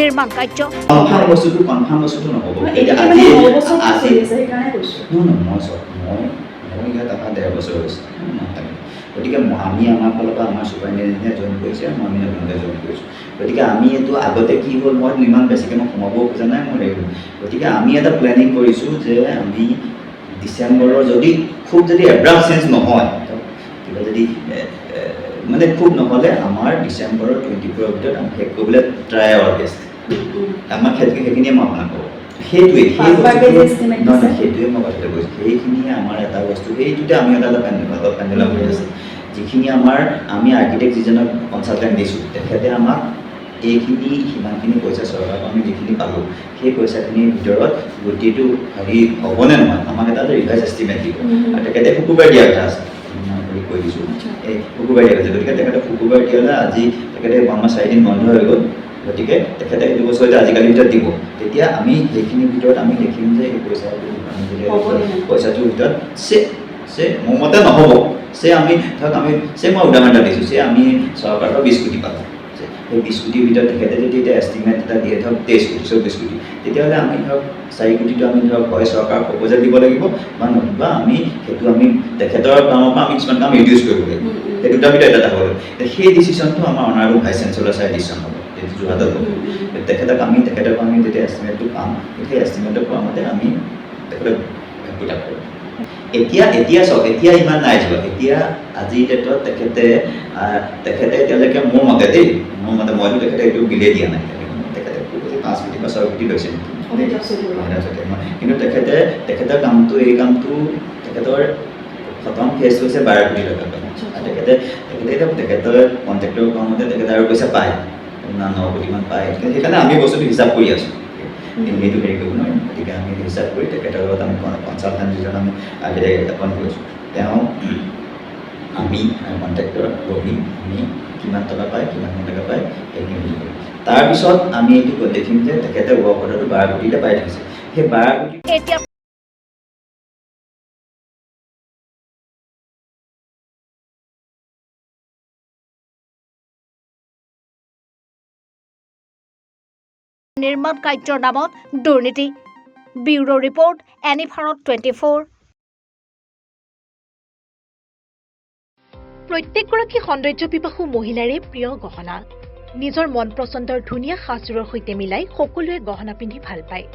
নিৰ্মাণ কাৰ্য কনফাৰ্ম বস্তুটো কনফাৰ্ম বস্তুটো নহ'ব। মানে মই চব মই মই ইয়াত আমাৰ ডেৰ বছৰ হৈছে। গতিকে আমি আমাৰ ফালৰ পৰা আমাৰ চুপাৰিণ্টেণ্ডেণ্টে জইন কৰিছে আৰু আমি নতুনকৈ জইন কৰিছোঁ। গতিকে আমি এইটো আগতে কি হ'ল মই ইমান বেছিকৈ মই সোমাবও খোজা নাই মই হেৰি গতিকে আমি এটা প্লেনিং কৰিছোঁ যে আমি ডিচেম্বৰৰ যদি খুব যদি এব্ৰাম চেঞ্জ নহয় কিবা যদি মানে খুব নহ'লে আমাৰ ডিচেম্বৰৰ টুৱেণ্টি ফ'ৰৰ ভিতৰত আমি শেষ কৰিবলৈ ট্ৰাই আৱাৰ বেষ্ট আমাৰ ক্ষেত্ৰত সেইখিনিয়ে মই আপোনাক ক'ব। সেইটোৱে সেই নহয় সেইটোৱে মই কথাটো কৈছোঁ। সেইখিনিয়ে আমাৰ এটা বস্তু সেইটোতে আমি এটা এটা পেণ্ডেল এটা পেণ্ডেলাম হৈ আছে। যিখিনি আমাৰ আমি আৰ্কিটেক্ট যিজনক কনচালটেণ্ট দিছোঁ তেখেতে আমাক এইখিনি সিমানখিনি পইচা চৰকাৰৰ পৰা আমি যিখিনি পালোঁ সেই পইচাখিনিৰ ভিতৰত গোটেইটো হেৰি হ'বনে নহয়? আমাক এটা ৰিভাইজ এষ্টিমেট দিব। আৰু তেখেতে শুকুৰবাৰে দিয়া কথা আছে মই হেৰি কৈ দিছোঁ এই শুকুৰবাৰে দিয়া হৈছে গতিকে তেখেতে শুকুৰবাৰে দিয়ালে আজি তেখেতে আমাৰ চাৰিদিন বন্ধ হৈ গ'ল। গতিকে তেখেতে সেইটো বস্তু এতিয়া আজিকালিৰ ভিতৰত দিব। তেতিয়া আমি সেইখিনিৰ ভিতৰত আমি দেখিম যে এই পইচাটো। পইচাটোৰ ভিতৰত চে চে মোৰ মতে নহ'ব। চে আমি ধৰক আমি চে মই উদাহৰণ এটা দিছোঁ। চে আমি চৰকাৰৰ বিছ কোটি পালোঁ। সেই বিছ কোটিৰ ভিতৰত তেখেতে যদি এতিয়া এষ্টিমেট এটা দিয়ে ধৰক তেইছ কোটি চৌবিছ কোটি তেতিয়াহ'লে আমি ধৰক চাৰি কোটিটো আমি ধৰক হয় চৰকাৰক প্ৰপ'জেল দিব লাগিব। বা নতুবা আমি সেইটো আমি তেখেতৰ কামৰ পৰা আমি কিছুমান কাম ৰিডিউচ কৰিব লাগিব। সেই দুটাৰ ভিতৰত এটা হ'ব লাগিব। সেই ডিচিশ্যনটো আমাৰ অনাৰটো ভাইচ চেঞ্চেলৰ চাই ডিচিশ্যন হ'ব যোৰহাটত হ'ব তেখেতক আমি তেখেতৰ পৰা আমি যেতিয়া এষ্টিমেটটো পাম সেই এষ্টিমেটৰ পৰা মতে আমি তেখেতক গোটা কৰিম এতিয়া এতিয়া চাওক এতিয়া ইমান নাই যোৱা এতিয়া আজিৰ ডেটত তেখেতে তেখেতে এতিয়ালৈকে মোৰ মতে দেই মোৰ মতে মইতো তেখেতে এইটো বিলে দিয়া নাই। তেখেতে পাঁচ কোটি বা ছয় কোটি লৈছে। কিন্তু তেখেতে তেখেতৰ কামটো এই কামটো তেখেতৰ খতম ফেচ হৈছে বাৰ কোটি টকা তেখেতে তেখেতে তেখেতৰ কণ্ট্ৰেক্টৰ কামতে তেখেতে আৰু পইচা পায়। ন কোটিমান পায়। সেইকাৰণে আমি বস্তুটো হিচাপ কৰি আছোঁ। সেইটো হেৰি কৰিব নোৱাৰিম। গতিকে হিচাপ কৰি তেখেতৰ লগত আমি কনচালটেণ্ট যিজন আমি আৰ্কিটেক্ট এপইণ্ট কৰিছোঁ তেওঁ আমি কণ্ট্ৰেক্টৰ বহি, আমি কিমান টকা পায়, কিমান টকা পায় সেইখিনি হেৰি কৰিম তাৰপিছত আমি এইটো দেখিম যে তেখেতে ৱৰ্ক অৰ্ডাৰটো বাৰ কোটিতে পাই থৈছে। সেই বাৰ কোটি নিৰ্মাণ কাৰ্যৰ নামত দুৰ্নীতি। ব্যুৰ' ৰিপৰ্ট এনি ভাৰত টুৱেণ্টি ফ'ৰ প্ৰত্যেকগৰাকী সৌন্দৰ্য পিপাসু মহিলাৰে প্ৰিয় গহনা। নিজৰ মন পচন্দৰ ধুনীয়া সাজযোৰৰ সৈতে মিলাই সকলোৱে গহনা পিন্ধি ভাল পায়।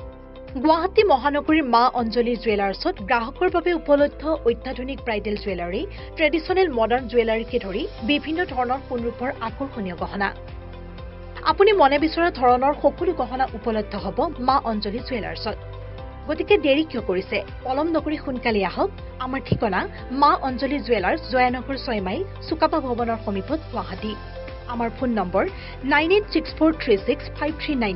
গুৱাহাটী মহানগৰীৰ মা অঞ্জলি জুৱেলাৰ্ছত গ্ৰাহকৰ বাবে উপলব্ধ অত্যাধুনিক ব্ৰাইডেল জুৱেলাৰী ট্ৰেডিশ্যনেল মডাৰ্ণ জুৱেলাৰীকে ধৰি বিভিন্ন ধৰণৰ সোণৰূপৰ আকৰ্ষণীয় গহনা। আপুনি মনে বিচৰা ধৰণৰ সকলো গহনা উপলব্ধ হ'ব মা অঞ্জলি জুৱেলাৰ্ছত। গতিকে দেৰি কিয় কৰিছে? পলম নকৰি সোনকালে আহক। আমাৰ ঠিকনা মা অঞ্জলি জুৱেলাৰ্ছ জয়ানগৰ ছয় মাইল চুকাপা ভৱনৰ সমীপত গুৱাহাটী। আমাৰ phone number nine eight six four three six five three nine